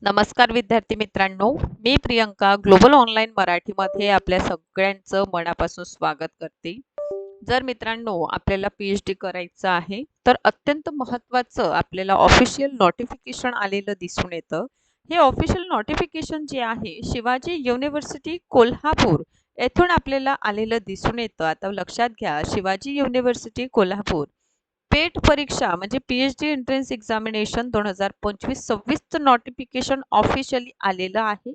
नमस्कार विद्यार्थी मित्रांनो मी प्रियंका ग्लोबल ऑनलाईन मराठीमध्ये आपल्या सगळ्यांचं मनापासून स्वागत करते. जर मित्रांनो आपल्याला पी एच डी करायचं आहे तर अत्यंत महत्त्वाचं आपल्याला ऑफिशियल नोटिफिकेशन आलेलं दिसून येतं. हे ऑफिशियल नोटिफिकेशन जे आहे शिवाजी युनिव्हर्सिटी कोल्हापूर येथून आपल्याला आलेलं दिसून येतं. आता लक्षात घ्या शिवाजी युनिव्हर्सिटी कोल्हापूर. पेट परीक्षा म्हणजे P H D entrance examination दोन हजार पंचवीस सव्वीसचं नोटिफिकेशन ऑफिशियली आलेलं आहे.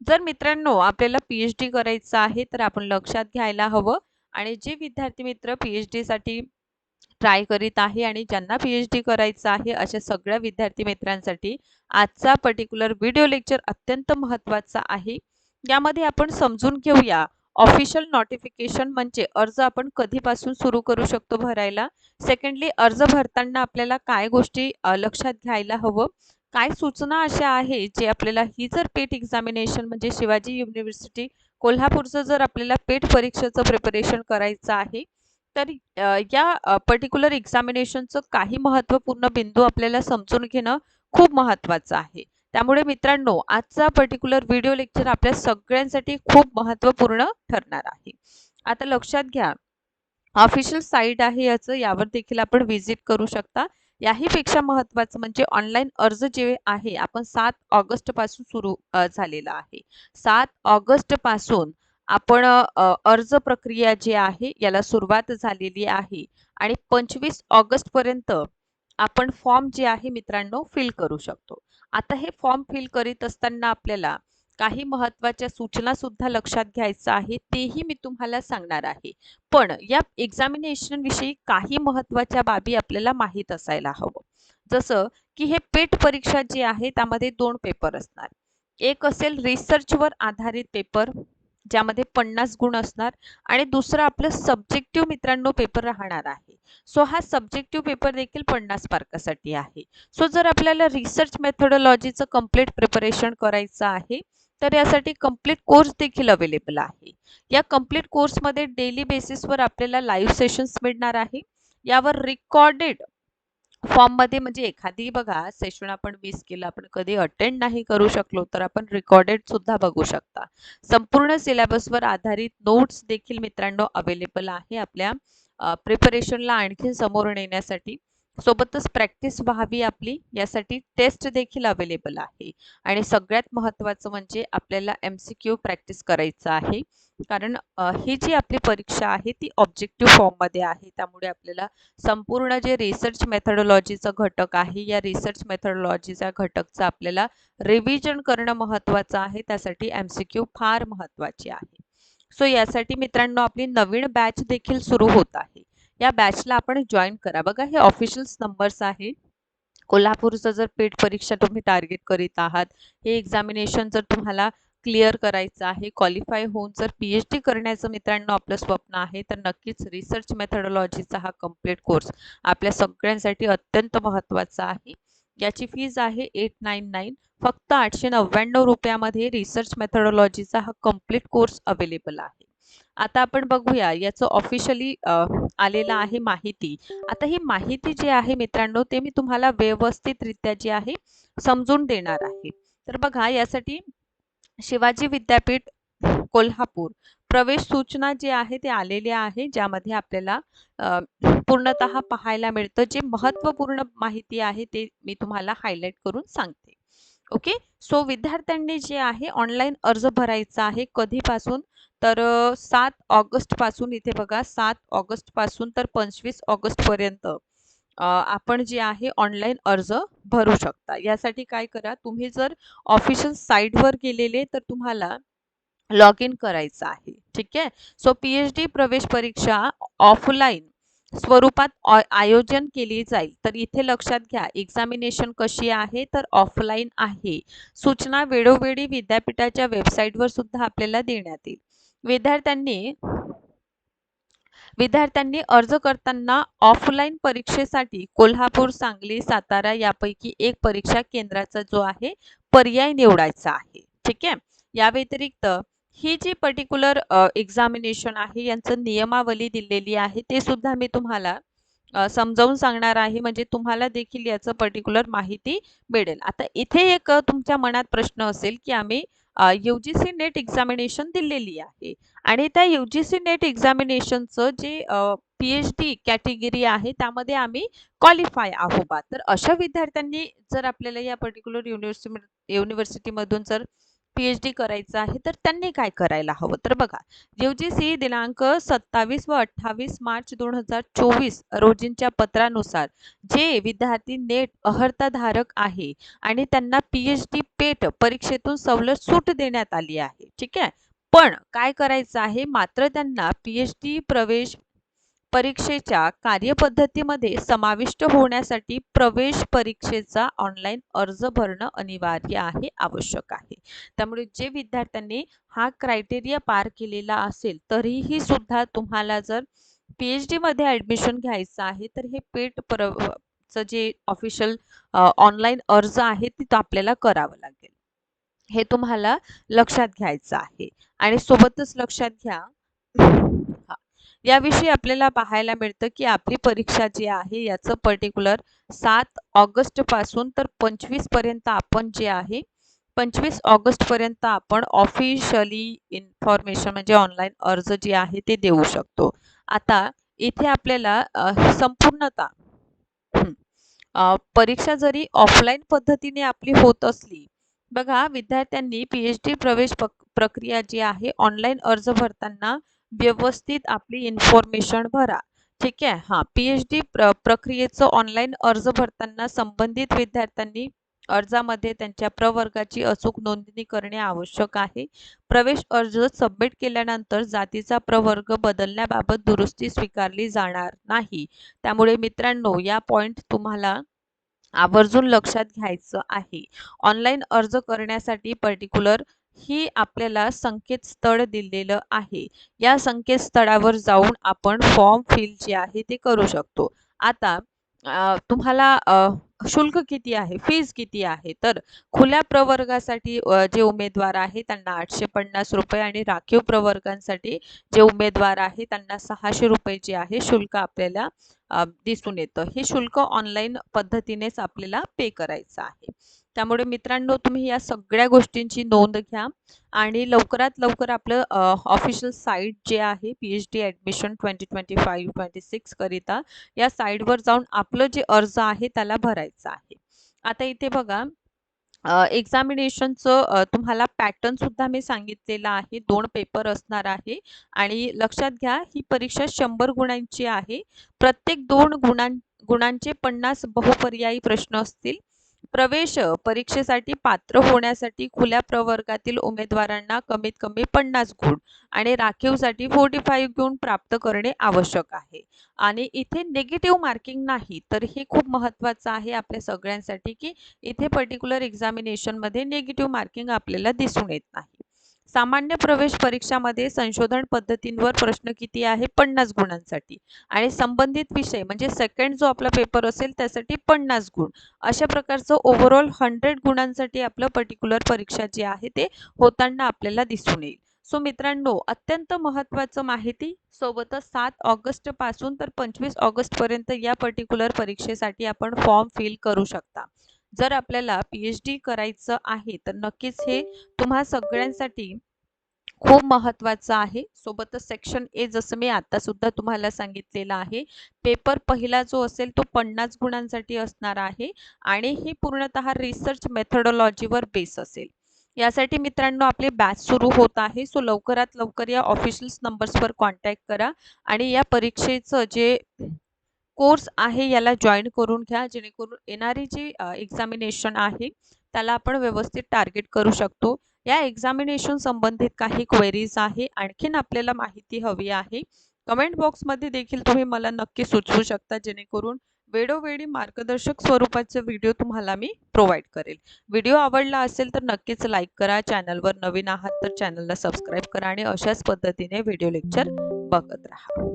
जर मित्रांनो आपल्याला पी एच डी करायचं आहे तर आपण लक्षात घ्यायला हवं. आणि जे विद्यार्थी मित्र पी एच डीसाठी ट्राय करीत आहे आणि ज्यांना पी एच डी करायचं आहे अशा सगळ्या विद्यार्थी मित्रांसाठी आजचा पर्टिक्युलर व्हिडिओ लेक्चर अत्यंत महत्त्वाचा आहे. यामध्ये आपण समजून घेऊया ऑफिशियल नोटिफिकेशन म्हणजे अर्ज आपण कधीपासून सुरू करू शकतो भरायला? सेकंडली अर्ज भरताना आपल्याला काय गोष्टी लक्षात घ्यायला हवं? काय सूचना अशा आहे जे आपल्याला ही जर पेट एक्झामिनेशन म्हणजे शिवाजी युनिव्हर्सिटी कोल्हापूरचं जर आपल्याला पेट परीक्षेचं प्रिपरेशन करायचं आहे तर या पर्टिक्युलर एक्झामिनेशनचं काही महत्त्वपूर्ण बिंदू आपल्याला समजून घेणं खूप महत्त्वाचं आहे. त्यामुळे मित्रांनो आजचा पर्टिक्युलर व्हिडिओ लेक्चर आपल्या सगळ्यांसाठी खूप महत्त्वपूर्ण ठरणार आहे. आता लक्षात घ्या ऑफिशियल साईट आहे याचं यावर देखील आपण व्हिजिट करू शकता. याहीपेक्षा महत्त्वाचं म्हणजे ऑनलाईन अर्ज जे आहे आपण सात ऑगस्टपासून सुरू झालेला आहे. सात ऑगस्टपासून आपण अर्ज प्रक्रिया जी आहे याला सुरुवात झालेली आहे. आणि पंचवीस ऑगस्ट पर्यंत आपण फॉर्म जे आहे मित्रांनो फिल करू शकतो. आता हे फॉर्म फिल करीत असताना आपल्याला काही महत्त्वाच्या सूचना सुद्धा लक्षात घ्यायचं आहे तेही मी तुम्हाला सांगणार आहे. पण या एक्झामिनेशन विषयी काही महत्त्वाच्या बाबी आपल्याला माहीत असायला हवं. जसं की हे पेट परीक्षा जी आहे त्यामध्ये दोन पेपर असणार. एक असेल रिसर्चवर आधारित पेपर ज्यामध्ये पन्नास गुण असणार आणि दुसरं आपलं सब्जेक्टिव्ह मित्रांनो पेपर राहणार आहे. सो हा सब्जेक्टिव्ह पेपर देखील पन्नास मार्कासाठी आहे. सो जर आपल्याला रिसर्च मेथोडॉलॉजीचं कंप्लीट प्रिपरेशन करायचं आहे तर यासाठी कंप्लीट कोर्स देखील अवेलेबल आहे. या कंप्लीट कोर्समध्ये डेली बेसिसवर आपल्याला लाईव्ह सेशन्स मिळणार आहे. यावर रिकॉर्डेड फॉर्ममध्ये म्हणजे एखादी बघा सेशन आपण मिस केलं आपण कधी अटेंड नाही करू शकलो तर आपण रिकॉर्डेड सुद्धा बघू शकता. संपूर्ण सिलेबसवर आधारित नोट्स देखील मित्रांनो अवेलेबल आहे आपल्या प्रिपरेशनला आणखी समोर नेण्यासाठी. सोबतच प्रॅक्टिस व्हावी आपली यासाठी टेस्ट देखील अवेलेबल आहे. आणि सगळ्यात महत्त्वाचं म्हणजे आपल्याला एम सी क्यू प्रॅक्टिस करायचं आहे. कारण ही जी आपली परीक्षा आहे ती ऑब्जेक्टिव्ह फॉर्ममध्ये आहे. त्यामुळे आपल्याला संपूर्ण जे रिसर्च मेथडॉलॉजीचा घटक आहे या रिसर्च मेथडॉलॉजीचा घटकचा आपल्याला रिव्हिजन करणं महत्त्वाचं आहे. त्यासाठी एम सी क्यू फार महत्त्वाची आहे. सो यासाठी मित्रांनो आपली नवीन बॅच देखील सुरू होत आहे. या बॅचला आपण जॉईन करा. बघा हे ऑफिशियल नंबर्स आहे. कोल्हापूरचं जर पेट परीक्षा तुम्ही टार्गेट करीत आहात हे एक्झामिनेशन जर तुम्हाला क्लिअर करायचं आहे. क्वालिफाय होऊन जर पी एच डी करण्याचं मित्रांनो आपलं स्वप्न आहे तर नक्कीच रिसर्च मेथडॉलॉजीचा हा कंप्लीट कोर्स आपल्या सगळ्यांसाठी अत्यंत महत्त्वाचा आहे. याची फीज आहे एट नाईन नाईन फक्त आठशे नव्याण्णव रुपयामध्ये रिसर्च मेथडॉलॉजीचा हा कंप्लीट कोर्स अवेलेबल आहे. आता आपण बघूया याचं ऑफिशियली आलेलं आहे माहिती. आता ही माहिती जी आहे मित्रांनो ते मी तुम्हाला व्यवस्थितरित्या जी आहे समजून देणार आहे. तर बघा यासाठी शिवाजी विद्यापीठ कोल्हापूर. प्रवेश सूचना जी आहे ते आलेली आहे ज्यामध्ये आपल्याला पूर्णत पूर्णतः पाहायला मिळतं. जे महत्त्वपूर्ण माहिती आहे ते मी तुम्हाला हायलाईट करून सांगते. ओके सो विद्यार्थ्यांनी जे आहे ऑनलाईन अर्ज भरायचा आहे कधीपासून? तर सात ऑगस्टपासून इथे बघा सात ऑगस्टपासून तर पंचवीस ऑगस्ट पर्यंत. आपण जे आहे ऑनलाईन अर्ज भरू शकता. यासाठी काय करा तुम्ही जर ऑफिशियल साईटवर गेलेले तर तुम्हाला लॉग इन करायचं आहे. ठीक आहे? सो पी एच डी प्रवेश परीक्षा ऑफलाईन स्वरूपात आयोजन केली जाईल. तर इथे लक्षात घ्या एक्झामिनेशन कशी आहे तर ऑफलाईन आहे. सूचना वेळोवेळी विद्यापीठाच्या वेबसाईटवर सुद्धा आपल्याला देण्यात येईल. विद्यार्थ्यांनी विद्यार्थ्यांनी अर्ज करताना ऑफलाईन परीक्षेसाठी कोल्हापूर सांगली सातारा यापैकी एक परीक्षा केंद्राचा जो आहे पर्याय निवडायचा आहे. ठीक आहे? या व्यतिरिक्त ही जी पर्टिक्युलर एक्झामिनेशन आहे यांचं नियमावली दिलेली आहे ते सुद्धा मी तुम्हाला समजावून सांगणार आहे. म्हणजे तुम्हाला देखील याचं पर्टिक्युलर माहिती मिळेल. आता इथे एक तुमच्या मनात प्रश्न असेल की आम्ही U G C NET examination दिलेली आहे. आणि त्या यू जी सी नेट एक्झामिनेशनचं जे पी एच डी कॅटेगरी आहे त्यामध्ये आम्ही क्वालिफाय आहोत तर अशा विद्यार्थ्यांनी जर आपल्याला या पर्टिक्युलर युनिव्हर्सिटी युनिव्हर्सिटीमधून जर पी एच डी करायचं आहे तर त्यांनी काय करायला हवं? तर बघा यू जी सी दिनांक सत्तावीस व अठ्ठावीस मार्च दोन हजार चोवीस रोजींच्या पत्रानुसार जे विद्यार्थी नेट अहर्ताधारक आहे आणि त्यांना पी एच डी पेट परीक्षेतून सवलत सूट देण्यात आली आहे ठीक आहे? पण काय करायचं आहे? मात्र त्यांना पी एच डी प्रवेश परीक्षेच्या कार्यपद्धतीमध्ये समाविष्ट होण्यासाठी प्रवेश परीक्षेचा ऑनलाईन अर्ज भरणं अनिवार्य आहे आवश्यक आहे. त्यामुळे जे विद्यार्थ्यांनी हा क्रायटेरिया पार केलेला असेल तरीही सुद्धा तुम्हाला जर पी एच डीमध्ये ॲडमिशन घ्यायचं आहे तर हे पेट पर जे ऑफिशियल ऑनलाईन अर्ज आहे ते आपल्याला करावं लागेल. हे तुम्हाला लक्षात घ्यायचं आहे. आणि सोबतच लक्षात घ्या याविषयी आपल्याला पाहायला मिळतं की आपली परीक्षा जी आहे याचं पर्टिक्युलर सात ऑगस्टपासून तर पंचवीसपर्यंत आपण जे आहे पंचवीस ऑगस्ट पर्यंत आपण ऑफिशियली इन्फॉर्मेशन म्हणजे ऑनलाईन अर्ज जे आहे ते देऊ शकतो. आता इथे आपल्याला संपूर्णता. परीक्षा जरी ऑफलाईन पद्धतीने आपली होत असली बघा विद्यार्थ्यांनी पी एच डी प्रवेश प्रक्रिया जी आहे ऑनलाईन अर्ज भरताना व्यवस्थित आपली इन्फॉर्मेशन भरा. ठीक आहे? हां पी एच डी प्र प्रक्रियेचं ऑनलाईन अर्ज भरताना संबंधित विद्यार्थ्यांनी अर्जामध्ये त्यांच्या प्रवर्गाची अचूक नोंदणी करणे आवश्यक आहे. प्रवेश अर्ज सबमिट केल्यानंतर जातीचा प्रवर्ग बदलण्याबाबत दुरुस्ती स्वीकारली जाणार नाही. त्यामुळे मित्रांनो या पॉईंट तुम्हाला आवर्जून लक्षात घ्यायचं आहे. ऑनलाईन अर्ज करण्यासाठी पर्टिक्युलर ही आपल्याला संकेतस्थळ दिलेलं आहे. या संकेतस्थळावर जाऊन आपण फॉर्म फिल जे आहे ते करू शकतो. आता तुम्हाला शुल्क किती आहे? फीज किती आहे? तर खुल्या प्रवर्गासाठी जे उमेदवार आहे त्यांना आठशे पन्नास रुपये आणि राखीव प्रवर्गांसाठी जे उमेदवार आहे त्यांना सहाशे रुपये जे आहे शुल्क आपल्याला दिसून येतं. हे शुल्क ऑनलाईन पद्धतीनेच आपल्याला पे करायचं आहे. त्यामुळे मित्रांनो तुम्ही या सगळ्या गोष्टींची नोंद घ्या आणि लवकरात लवकर आपलं ऑफिशियल साईट जे आहे P H D admission twenty twenty five twenty सिक्सकरिता या साईटवर जाऊन आपलं जे अर्ज आहे त्याला भरायचं आहे. आता इथे बघा एक्झामिनेशनचं तुम्हाला पॅटर्न सुद्धा मी सांगितलेलं आहे दोन पेपर असणार आहे आणि लक्षात घ्या ही परीक्षा शंभर गुणांची आहे. प्रत्येक दोन गुणां गुणांचे पन्नास बहुपर्यायी प्रश्न असतील. प्रवेश परीक्षेसाठी पात्र होण्यासाठी खुल्या प्रवर्गातील उमेदवारांना कमीत कमी पन्नास गुण आणि राखीवसाठी फोर्टी फाईव्ह गुण प्राप्त करणे आवश्यक आहे. आणि इथे निगेटिव्ह मार्किंग नाही तर हे खूप महत्त्वाचं आहे आपल्या सगळ्यांसाठी की इथे पर्टिक्युलर एक्झामिनेशनमध्ये निगेटिव्ह मार्किंग आपल्याला दिसून येत नाही. सामान्य प्रवेश परीक्षामध्ये संशोधन पद्धतींवर प्रश्न किती आहे? पन्नास गुणांसाठी. आणि संबंधित विषय म्हणजे सेकंड जो आपला पेपर असेल त्यासाठी पन्नास गुण. अशा प्रकारचं ओव्हरऑल हंड्रेड गुणांसाठी आपलं पर्टिक्युलर परीक्षा जी आहे ते होताना आपल्याला दिसून येईल. सो मित्रांनो अत्यंत महत्त्वाचं माहिती सोबतच सात ऑगस्टपासून तर पंचवीस ऑगस्ट पर्यंत या पर्टिक्युलर परीक्षेसाठी आपण फॉर्म फिल करू शकता. जर आपल्याला पी एच डी करायचं आहे तर नक्कीच हे तुम्हा सगळ्यांसाठी खूप महत्वाचं आहे. सोबतच सेक्शन ए जसं मी आता सुद्धा तुम्हाला सांगितलेलं आहे पेपर पहिला जो असेल तो पन्नास गुणांसाठी असणार आहे आणि ही पूर्णतः रिसर्च मेथडॉलॉजीवर बेस असेल. यासाठी मित्रांनो आपले बॅच सुरू होत आहे सो लवकरात लवकर या ऑफिशियल नंबर्सवर कॉन्टॅक्ट करा आणि या परीक्षेचं जे कोर्स आहे याला जॉईन करून घ्या. जेणेकरून येणारी जी एक्झामिनेशन आहे त्याला आपण व्यवस्थित टार्गेट करू शकतो. या एक्झामिनेशन संबंधित काही क्वेरीज आहे आणखीन आपल्याला माहिती हवी आहे. कमेंट बॉक्समध्ये देखील तुम्ही मला नक्की सुचवू शकता जेणेकरून वेळोवेळी मार्गदर्शक स्वरूपाचे व्हिडिओ तुम्हाला मी प्रोव्हाइड करेल. व्हिडिओ आवडला असेल तर नक्कीच लाईक करा. चॅनलवर नवीन आहात तर चॅनलला सबस्क्राईब करा आणि अशाच पद्धतीने व्हिडिओ लेक्चर बघत राहा.